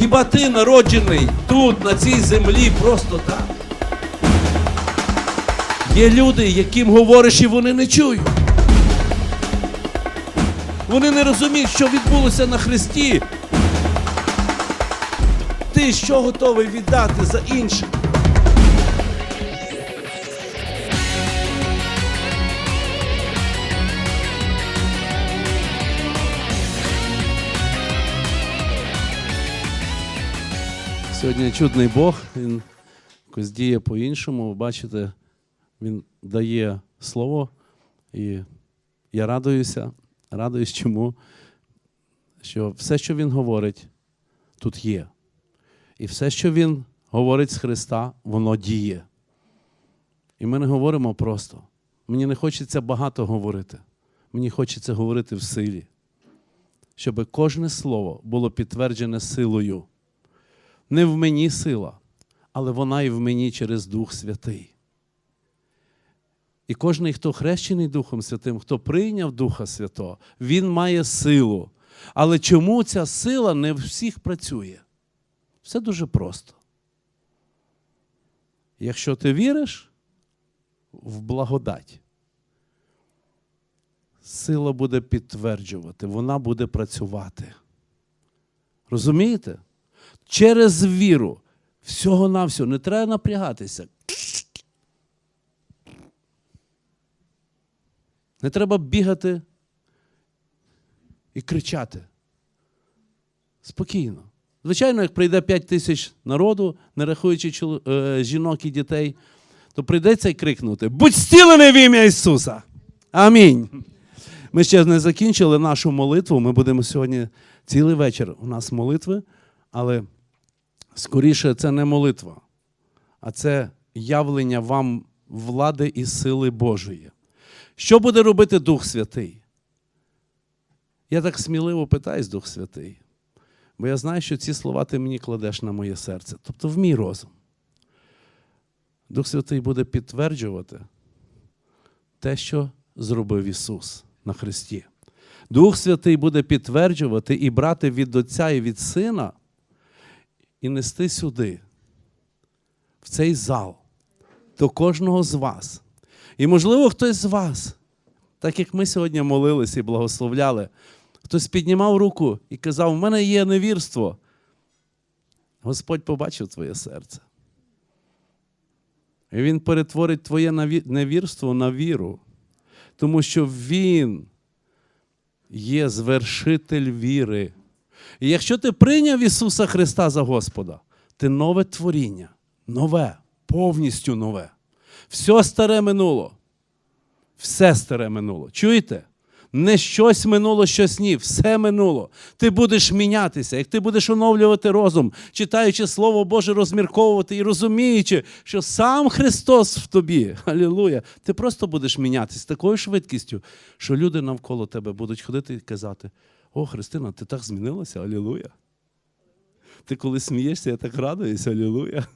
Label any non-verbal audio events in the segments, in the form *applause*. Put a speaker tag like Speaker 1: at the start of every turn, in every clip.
Speaker 1: Хіба ти народжений тут, на цій землі, просто так? Є люди, яким говориш, і вони не чують. Вони не розуміють, що відбулося на Христі. Ти що готовий віддати за інших? Сьогодні чудний Бог, він якось діє по-іншому. Ви бачите, він дає слово, і я радуюся. Радуюсь чому? Що все, що він говорить, тут є. І все, що він говорить з Христа, воно діє. І ми не говоримо просто. Мені не хочеться багато говорити. Мені хочеться говорити в силі, щоб кожне слово було підтверджене силою. Не в мені сила, але вона і в мені через Дух Святий. І кожен, хто хрещений Духом Святим, хто прийняв Духа Святого, він має силу. Але чому ця сила не в всіх працює? Все дуже просто. Якщо ти віриш в благодать, сила буде підтверджувати, вона буде працювати. Розумієте? Через віру. Всього-навсього не треба напрягатися. Не треба бігати і кричати. Спокійно. Звичайно, як прийде 5 тисяч народу, не рахуючи е, жінок і дітей, то прийдеться й крикнути: Будь зцілений в ім'я Ісуса! Амінь. Ми ще не закінчили нашу молитву. Ми будемо сьогодні цілий вечір. У нас молитви, але скоріше це не молитва, а це явлення вам влади і сили Божої. Що буде робити Дух Святий? Я так сміливо питаюсь, Дух Святий, бо я знаю, що ці слова ти мені кладеш на моє серце, тобто в мій розум. Дух Святий буде підтверджувати те, що зробив Ісус на Христі. Дух Святий буде підтверджувати і брати від Отця і від Сина і нести сюди, в цей зал, до кожного з вас. І, можливо, хтось з вас, так як ми сьогодні молилися і благословляли, хтось піднімав руку і казав: у мене є невірство. Господь побачив твоє серце. І Він перетворить твоє невірство на віру, тому що Він є звершитель віри. І якщо ти прийняв Ісуса Христа за Господа, ти нове творіння, нове, повністю нове. Все старе минуло. Все старе минуло. Чуєте? Не щось минуло, щось ні, все минуло. Ти будеш мінятися. Як ти будеш оновлювати розум, читаючи Слово Боже, розмірковувати і розуміючи, що сам Христос в тобі, *laughs* алілуя, ти просто будеш мінятися такою швидкістю, що люди навколо тебе будуть ходити і казати: О, Христина, ти так змінилася, алілуя. Ти коли смієшся, я так радуюся, алілуя.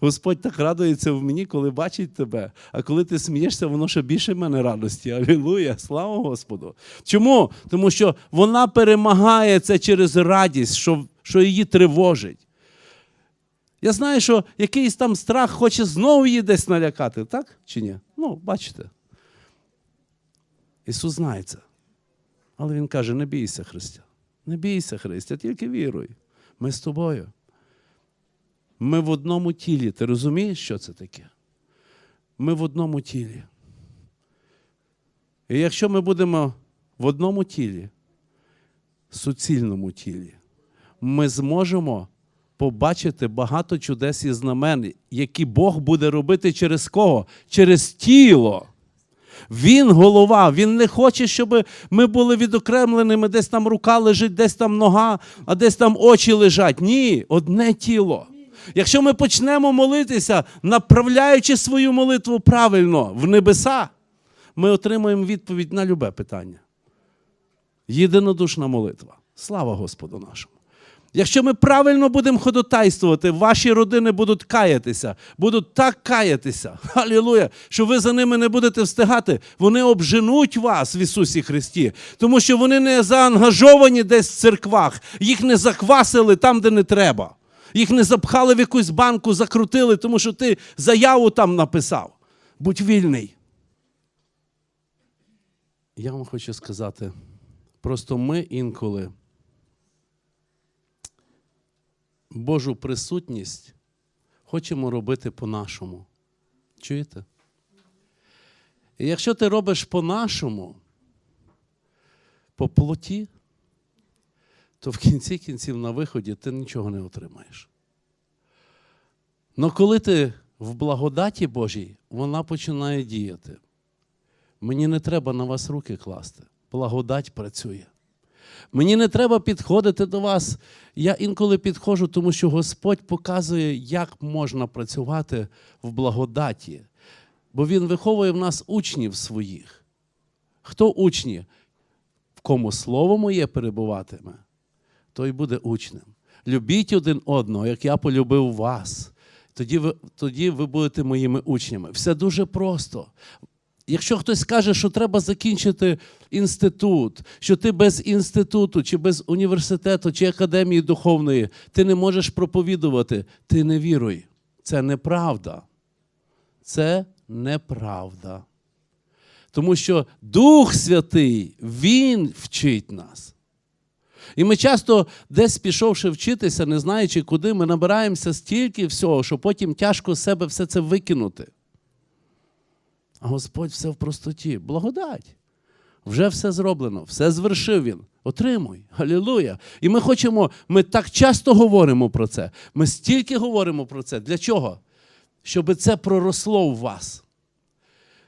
Speaker 1: Господь так радується в мені, коли бачить тебе. А коли ти смієшся, воно ще більше в мене радості. Алілуя! Слава Господу! Чому? Тому що вона перемагає це через радість, що, що її тривожить. Я знаю, що якийсь там страх хоче знову її десь налякати, так чи ні? Ну, бачите. Ісус знає це. Але Він каже: не бійся, Христя. Не бійся, Христя, тільки віруй. Ми з тобою. Ми в одному тілі. Ти розумієш, що це таке? Ми в одному тілі. І якщо ми будемо в одному тілі, суцільному тілі, ми зможемо побачити багато чудес і знамен, які Бог буде робити через кого? Через тіло. Він голова, він не хоче, щоб ми були відокремленими, десь там рука лежить, десь там нога, а десь там очі лежать. Ні, одне тіло. Якщо ми почнемо молитися, направляючи свою молитву правильно в небеса, ми отримаємо відповідь на любе питання. Єдинодушна молитва. Слава Господу нашому. Якщо ми правильно будемо ходотайствувати, ваші родини будуть каятися, будуть так каятися. *laughs* Алілуя! Що ви за ними не будете встигати. Вони обженуть вас в Ісусі Христі, тому що вони не заангажовані десь в церквах, їх не заквасили там, де не треба. Їх не запхали в якусь банку, закрутили, тому що ти заяву там написав. Будь вільний. Я вам хочу сказати, просто ми інколи. Божу присутність хочемо робити по-нашому. Чуєте? І якщо ти робиш по-нашому, по плоті, то в кінці кінців на виході ти нічого не отримаєш. Но коли ти в благодаті Божій, вона починає діяти. Мені не треба на вас руки класти. Благодать працює. Мені не треба підходити до вас. Я інколи підходжу, тому що Господь показує, як можна працювати в благодаті. Бо Він виховує в нас учнів своїх. Хто учні? В кому слово моє перебуватиме, той буде учнем. Любіть один одного, як я полюбив вас. Тоді ви, тоді ви будете моїми учнями. Все дуже просто. Якщо хтось скаже, що треба закінчити інститут, що ти без інституту, чи без університету, чи академії духовної, ти не можеш проповідувати, ти не віруй. Це неправда. Це неправда. Тому що Дух Святий, Він вчить нас. І ми часто, десь пішовши вчитися, не знаючи куди, ми набираємося стільки всього, що потім тяжко з себе все це викинути. А Господь все в простоті. Благодать. Вже все зроблено, все звершив Він. Отримуй. Халілуя. І ми хочемо, ми так часто говоримо про це. Ми стільки говоримо про це. Для чого? Щоб це проросло в вас.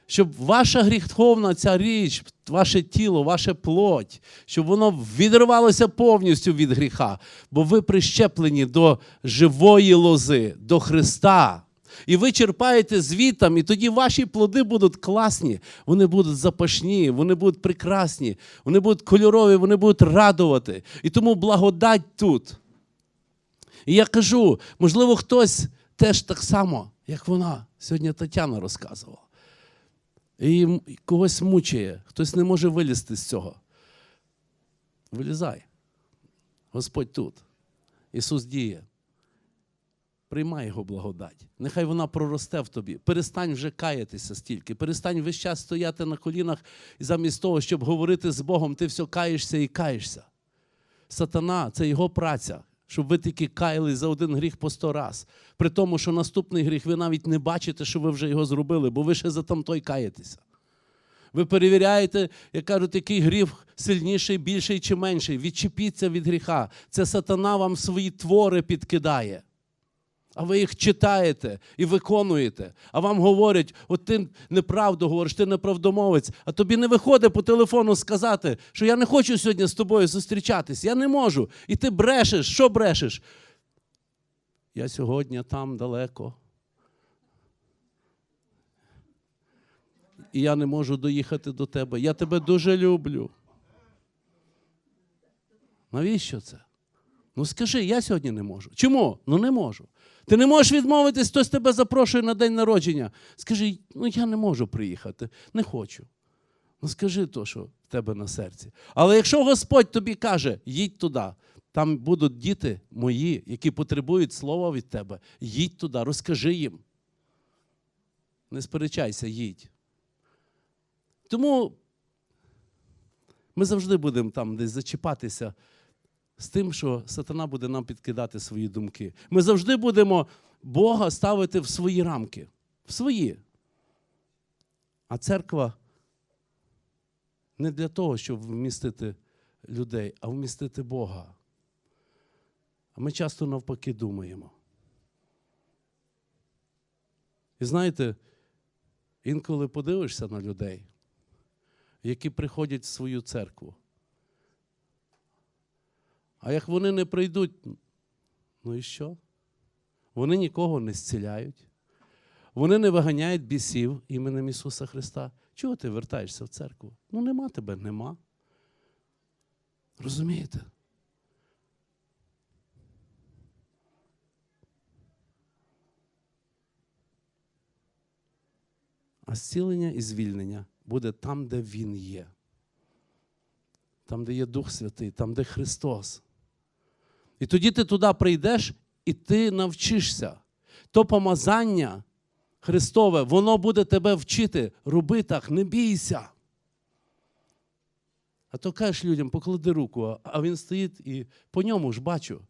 Speaker 1: Щоб ваша гріховна ця річ, ваше тіло, ваше плоть, щоб воно відривалося повністю від гріха, бо ви прищеплені до живої лози, до Христа. І ви черпаєте звітам, і тоді ваші плоди будуть класні, вони будуть запашні, вони будуть прекрасні, вони будуть кольорові, вони будуть радувати. І тому благодать тут. І я кажу, можливо, хтось теж так само, як вона. Сьогодні Тетяна розказувала. І когось мучає, хтось не може вилізти з цього. Вилізай. Господь тут. Ісус діє. Приймай його благодать. Нехай вона проросте в тобі. Перестань вже каятися стільки. Перестань весь час стояти на колінах і замість того, щоб говорити з Богом, ти все каєшся і каєшся. Сатана це його праця, щоб ви тільки каяли за один гріх по сто раз. При тому, що наступний гріх ви навіть не бачите, що ви вже його зробили, бо ви ще за там той каєтеся. Ви перевіряєте, як кажуть, який гріх сильніший, більший чи менший. Відчепіться від гріха. Це сатана вам свої твори підкидає. А ви їх читаєте і виконуєте. А вам говорять, от ти неправду говориш, ти неправдомовець, а тобі не виходить по телефону сказати, що я не хочу сьогодні з тобою зустрічатись, я не можу. І ти брешеш, що брешеш? Я сьогодні там далеко. І я не можу доїхати до тебе. Я тебе дуже люблю. Навіщо це? Ну скажи, я сьогодні не можу. Чому? Ну не можу. Ти не можеш відмовитись, хтось тебе запрошує на день народження. Скажи, ну я не можу приїхати, не хочу. Ну скажи то, що в тебе на серці. Але якщо Господь тобі каже, їдь туди, там будуть діти мої, які потребують слова від тебе, їдь туди, розкажи їм. Не сперечайся, їдь. Тому ми завжди будемо там десь зачіпатися з тим, що сатана буде нам підкидати свої думки. Ми завжди будемо Бога ставити в свої рамки, в свої. А церква не для того, щоб вмістити людей, а вмістити Бога. А ми часто навпаки думаємо. І знаєте, інколи подивишся на людей, які приходять в свою церкву. А як вони не прийдуть, ну і що? Вони нікого не зціляють, вони не виганяють бісів іменем Ісуса Христа. Чого ти вертаєшся в церкву? Ну нема тебе, нема. Розумієте? А зцілення і звільнення буде там, де Він є, там, де є Дух Святий, там, де Христос. І тоді ти туди прийдеш і ти навчишся. То помазання Христове, воно буде тебе вчити. Роби так, не бійся. А то кажеш людям, поклади руку, а- він стоїть і по ньому ж бачу.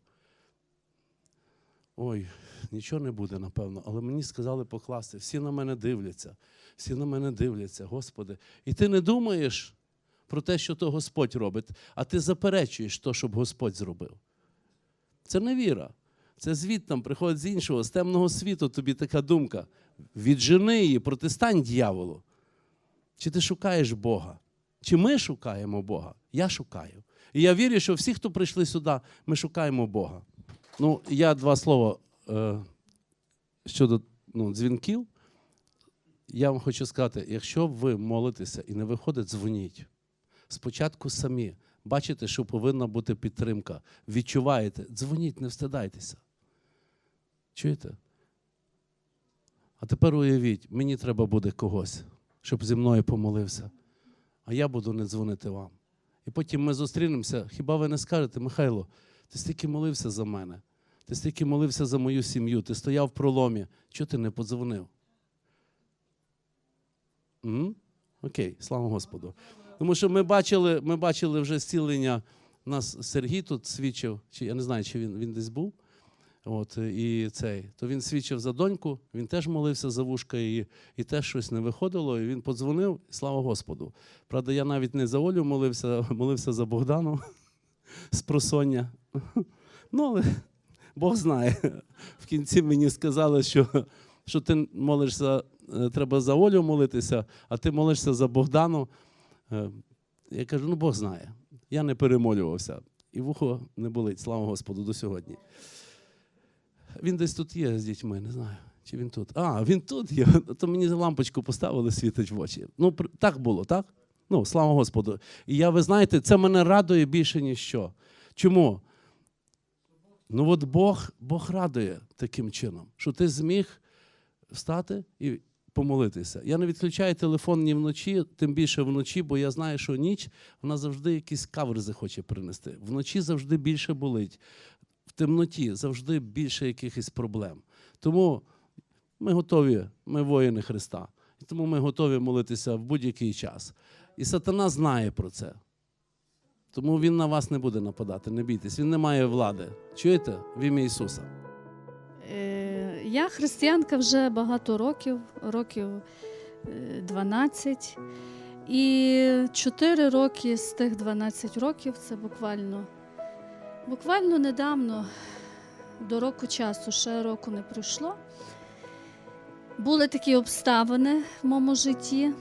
Speaker 1: Ой, нічого не буде, напевно, але мені сказали покласти. Всі на мене дивляться, всі на мене дивляться, Господи. І ти не думаєш про те, що то Господь робить, а ти заперечуєш то, щоб Господь зробив. Це не віра. Це звідтам приходить з іншого, з темного світу тобі така думка. Віджени її, протистань дьяволу. Чи ти шукаєш Бога? Чи ми шукаємо Бога? Я шукаю. І я вірю, що всі, хто прийшли сюди, ми шукаємо Бога. Ну, я два слова е, щодо ну, дзвінків. Я вам хочу сказати: якщо ви молитеся і не виходить, дзвоніть. Спочатку самі. Бачите, що повинна бути підтримка. Відчуваєте, дзвоніть, не встидайтеся. Чуєте? А тепер уявіть, мені треба буде когось, щоб зі мною помолився. А я буду не дзвонити вам. І потім ми зустрінемося. Хіба ви не скажете, Михайло, ти стільки молився за мене, ти стільки молився за мою сім'ю, ти стояв в проломі. Чого ти не подзвонив? М? Окей, слава Господу. Тому що ми бачили, ми бачили вже зцілення. У нас Сергій тут свідчив, чи я не знаю, чи він, він десь був. От, і цей, то він свідчив за доньку, він теж молився за вушка, і, і теж щось не виходило. І він подзвонив, слава Господу. Правда, я навіть не за Олю молився, молився за Богдану *laughs* з просоння. *laughs* Ну, але Бог знає. В кінці мені сказали, що, що ти молишся, е, треба за Олю молитися, а ти молишся за Богдану. Е, Я кажу, ну Бог знає. Я не перемолювався. І вухо не болить, слава Господу, до сьогодні. Він десь тут є з дітьми, не знаю. Чи він тут? А, він тут є. *laughs* То мені лампочку поставили, світить в очі. Ну, так було, так? Ну, слава Господу. І я, ви знаєте, це мене радує більше, ніж що. Чому? Ну, от Бог, Бог радує таким чином, що ти зміг встати і помолитися. Я не відключаю телефон ні вночі, тим більше вночі, бо я знаю, що ніч вона завжди якісь каверзи хоче принести. Вночі завжди більше болить в темноті завжди більше якихось проблем. Тому ми готові, ми воїни Христа. І тому ми готові молитися в будь-який час. І сатана знає про це. Тому він на вас не буде нападати, не бійтесь, він не має влади. Чуєте? В ім'я Ісуса.
Speaker 2: Е, Я християнка вже багато років, років е, 12. І 4 роки з тих 12 років це буквально, буквально недавно, до року часу, ще року не пройшло. Були такі обставини в моєму житті,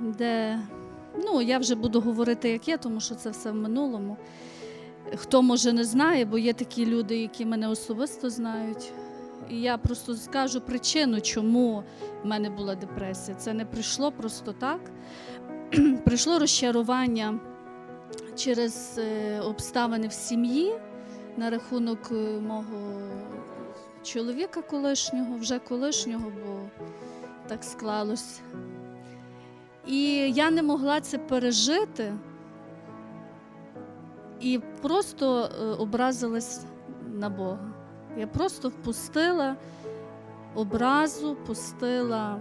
Speaker 2: де ну, я вже буду говорити, як є, тому що це все в минулому. Хто може не знає, бо є такі люди, які мене особисто знають. І я просто скажу причину, чому в мене була депресія. Це не прийшло просто так. *clears throat* прийшло розчарування через е, обставини в сім'ї на рахунок е, мого чоловіка колишнього, вже колишнього, бо так склалось. І я не могла це пережити і просто е, образилась на Бога. Я просто впустила образу, пустила.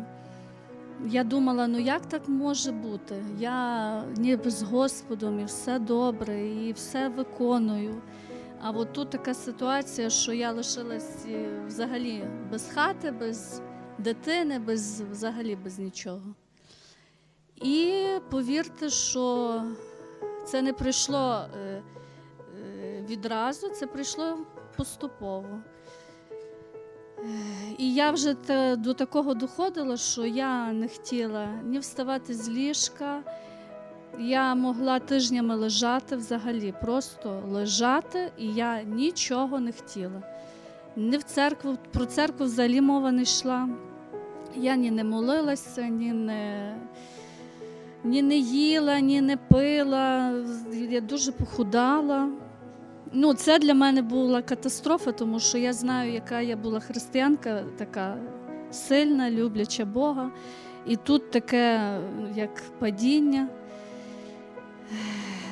Speaker 2: Я думала, ну як так може бути? Я ніби з Господом і все добре, і все виконую. А от тут така ситуація, що я лишилась е, взагалі без хати, без дитини, без, взагалі без нічого. І повірте, що це не прийшло е, е, відразу, це прийшло поступово. І я вже до такого доходила, що я не хотіла ні вставати з ліжка. Я могла тижнями лежати взагалі, просто лежати, і я нічого не хотіла. Ні в церкву, про церкву взагалі мова не йшла. Я ні не молилася, ні не, ні не їла, ні не пила. Я дуже похудала. Ну, це для мене була катастрофа, тому що я знаю, яка я була християнка, така сильна, любляча Бога. І тут таке, як падіння.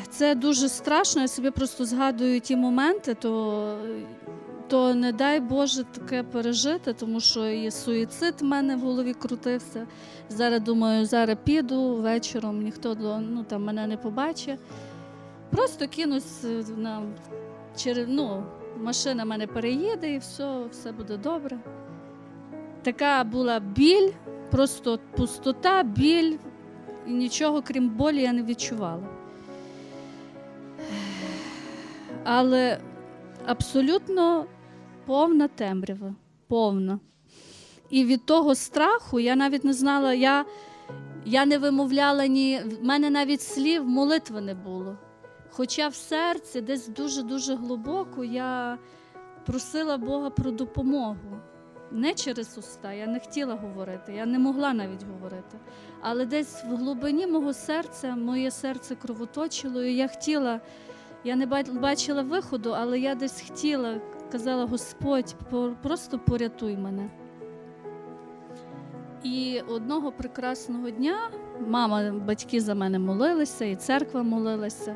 Speaker 2: Це дуже страшно. Я собі просто згадую ті моменти, то, то не дай Боже таке пережити, тому що і суїцид в мене в голові крутився. Зараз думаю, зараз піду вечором, ніхто ну, там, мене не побачить. Просто кинусь е, на через, ну, машина мене переїде і все, все буде добре. Така була біль, просто пустота, біль, і нічого крім болі я не відчувала. Але абсолютно повна темрява, повна. І від того страху я навіть не знала, я, я не вимовляла ні, в мене навіть слів молитви не було. Хоча в серці, десь дуже-дуже глибоко, я просила Бога про допомогу. Не через уста, я не хотіла говорити, я не могла навіть говорити. Але десь в глибині мого серця, моє серце кровоточило, і я хотіла, я не бачила виходу, але я десь хотіла, казала Господь, просто порятуй мене. І одного прекрасного дня мама, батьки за мене молилися, і церква молилася,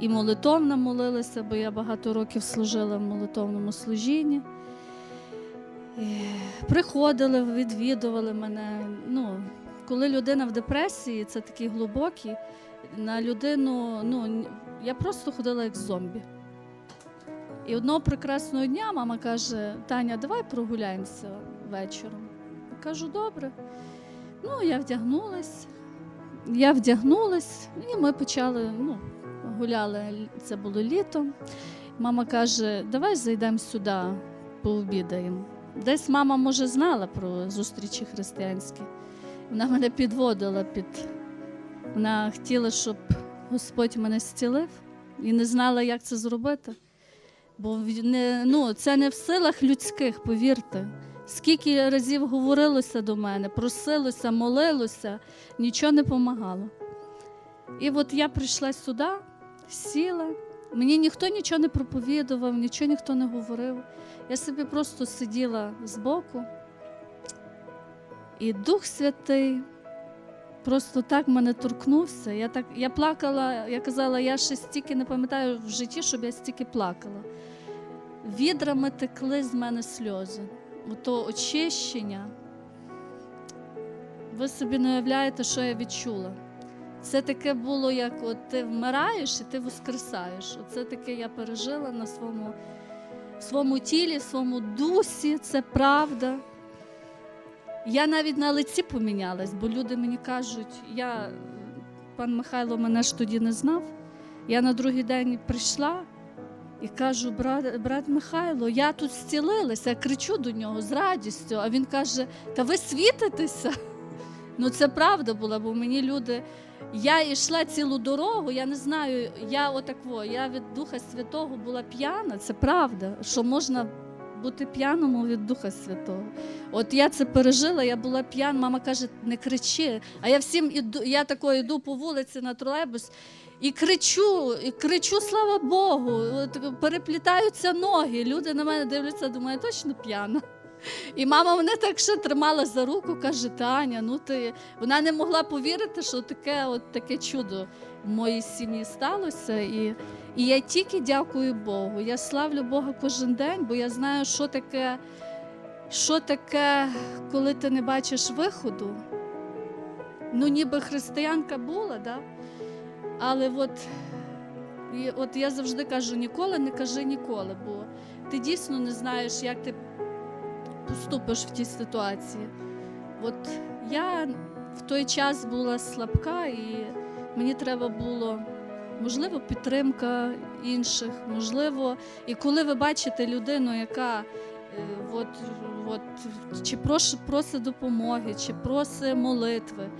Speaker 2: і молитовна молилася, бо я багато років служила в молитовному служінні. І приходили, відвідували мене. Ну, коли людина в депресії, це такі глибокі, на людину, ну, я просто ходила як зомбі. І одного прекрасного дня мама каже: Таня, давай прогуляємося вечором. Кажу, добре. Ну, я вдягнулась, я вдягнулась, і ми почали, ну, гуляли, це було літо. Мама каже, давай зайдемо сюди, пообідаємо. Десь мама, може, знала про зустрічі християнські. Вона мене підводила під. Вона хотіла, щоб Господь мене зцілив і не знала, як це зробити. Бо не, ну, це не в силах людських, повірте. Скільки разів говорилося до мене, просилося, молилося, нічого не допомагало. І от я прийшла сюди, сіла. Мені ніхто нічого не проповідував, нічого ніхто не говорив. Я собі просто сиділа збоку. І Дух Святий просто так мене торкнувся. Я, так, я плакала, я казала, я ще стільки не пам'ятаю в житті, щоб я стільки плакала. Відрами текли з мене сльози. Ото очищення. Ви собі не уявляєте, що я відчула. Це таке було, як от ти вмираєш і ти воскресаєш. Оце таке я пережила на своєму, своєму тілі, своєму дусі, це правда. Я навіть на лиці помінялась, бо люди мені кажуть, я, пан Михайло мене ж тоді не знав. Я на другий день прийшла і кажу, брат, брат Михайло, я тут зцілилася, я кричу до нього з радістю. А він каже: Та ви світитеся? Ну це правда була, бо мені люди. Я йшла цілу дорогу, я не знаю, я отакво, я від Духа Святого була п'яна, це правда, що можна бути п'яному від Духа Святого. От я це пережила, я була п'яна, мама каже, не кричи. А я всім іду, я тако йду по вулиці на тролейбус і кричу, і кричу, слава Богу. Переплітаються ноги. Люди на мене дивляться, думаю, я точно п'яна. І мама мене так ще тримала за руку, каже: Таня, ну ти. Вона не могла повірити, що таке, от таке чудо в моїй сім'ї сталося. І, і я тільки дякую Богу. Я славлю Бога кожен день, бо я знаю, що таке, що таке, коли ти не бачиш виходу. Ну, ніби християнка була, да? але от, от я завжди кажу: ніколи не кажи ніколи, бо ти дійсно не знаєш, як ти поступиш в тій ситуації. От я в той час була слабка, і мені треба було, можливо, підтримка інших, можливо, і коли ви бачите людину, яка е, от, от, чи просить допомоги, чи просить молитви.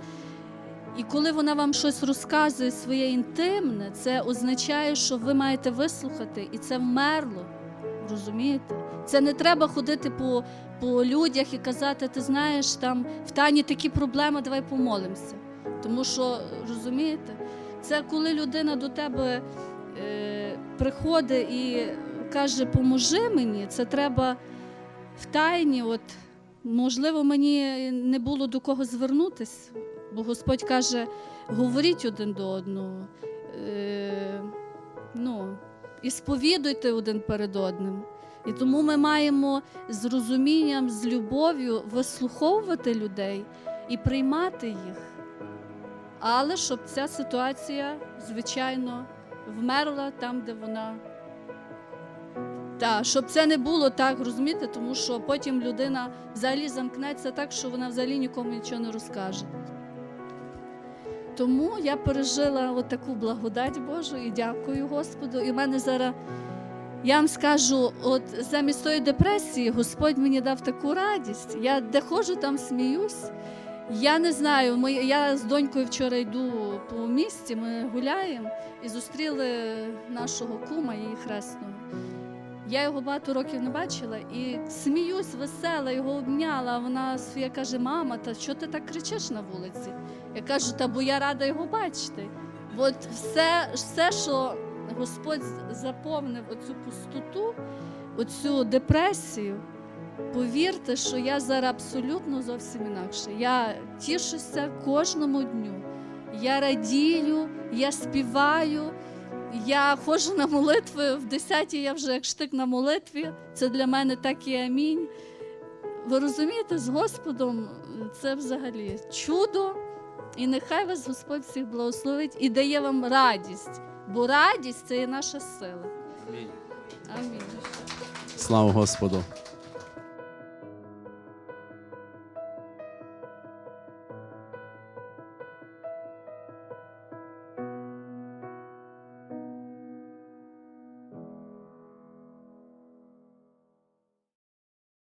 Speaker 2: І коли вона вам щось розказує своє інтимне, це означає, що ви маєте вислухати, і це вмерло. Розумієте? Це не треба ходити по, по людях і казати, ти знаєш, там в Тані такі проблеми, давай помолимося. Тому що, розумієте, це коли людина до тебе е, приходить і каже, поможи мені, це треба в тайні, от можливо, мені не було до кого звернутися, бо Господь каже: говоріть один до одного, е, ну, і сповідуйте один перед одним. І тому ми маємо з розумінням, з любов'ю вислуховувати людей і приймати їх. Але щоб ця ситуація, звичайно, вмерла там, де вона. Так, щоб це не було так, розумієте, тому що потім людина взагалі замкнеться так, що вона взагалі нікому нічого не розкаже. Тому я пережила отаку благодать Божу і дякую Господу. І в мене зараз, я вам скажу, от замість тої депресії Господь мені дав таку радість. Я де ходжу, там сміюсь. Я не знаю, ми, я з донькою вчора йду по місті, ми гуляємо і зустріли нашого кума, її хресного. Я його багато років не бачила і сміюсь, весела, його обняла. Вона Софія каже: мама, та що ти так кричиш на вулиці? Я кажу, та бо я рада його бачити. От все, все що Господь заповнив оцю пустоту, оцю депресію. Повірте, що я зараз абсолютно зовсім інакше. Я тішуся кожному дню. Я радію, я співаю, я ходжу на молитви. В 10 я вже як штик на молитві. Це для мене так і амінь. Ви розумієте, з Господом це взагалі чудо. І нехай вас Господь всіх благословить і дає вам радість, бо радість це є наша сила. Амінь.
Speaker 1: Слава Господу.